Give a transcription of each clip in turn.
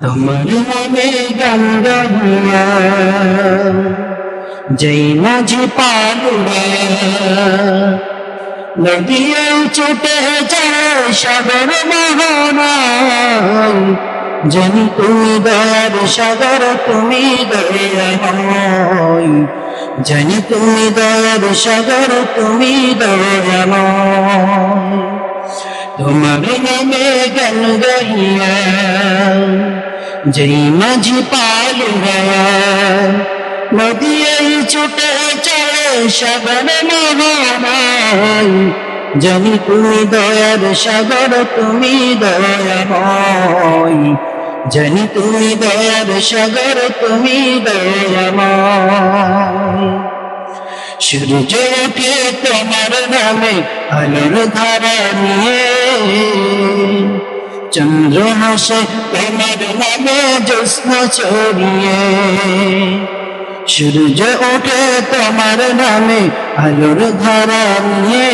তোমার গান গাহিয়া যেই মাঝি পালুয়া নদীও ছুটে যায় সাগর মোহনায় জানি তুমি দয়ার সাগর তুমি দয়াময় জানি তুমি দয়ার সাগর তুমি দয়াময় তোমার নামে গান গাইয়া যেই মাঝি পালুয়া নদী এই ছুটে চলে সাগর মহামায় জানি তুমি দয়ার সাগর, তুমি দয়াময়। জানি তুমি দয়ার সাগর, তুমি দয়াময়। সূর্য ওঠে তোমার নামে আলোর ধারা নিয়ে। চন্দ্র হাসে তোমার নামে জ্যোৎস্ন ছড়িয়ে। সূর্য ওঠে তোমার নামে, আলোর ধারা নিয়ে।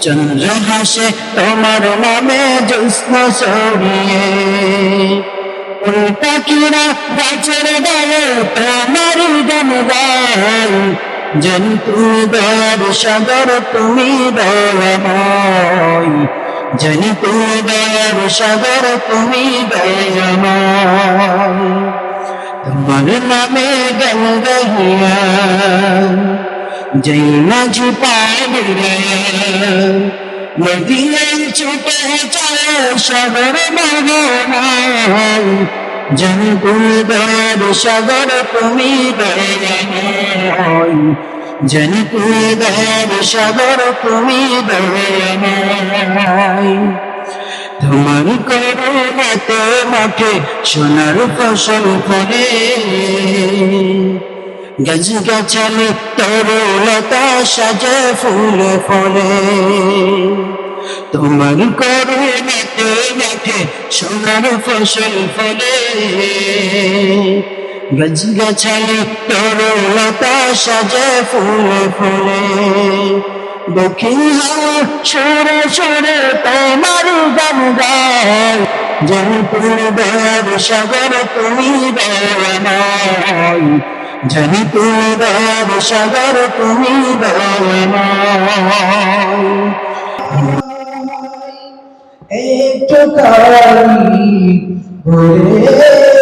চন্দ্র হাসে, তোমার নামে জ্যোৎস্ন ছড়িয়ে। পাখিরা গাছের ডালে তোমার গান গায়। জন তুমি দয়ার সাগর, তুমি দয়াময়। জানি তুমি দয়ার সাগর তুমি দয়াময় তোমার নামে গান গাহিয়া যেই মাঝি পাড়িয়া। নদীর ছুটে চলে সাগর মহামায় জন সাগর তুমি দয়াময় জন তুমি দয়ার সাগর তুমি তোমার করুণাতে মাঠে সোনার ফসল ফলে। গাছ গাছালি তরুলতা সাজে ফুল ফলে। তোমার করুণাতে মাঠে সোনার ফসল ফলে। গাছ গাছালি তরুলতা সাজে ফুল ফলে। দক্ষিণ হাওয়া সরে সরে তোমার গান গায়। যেন দয়ার সাগর তুমি জানি তুমি দয়ার সাগর তুমি দয়াময় একটু কালি ভরে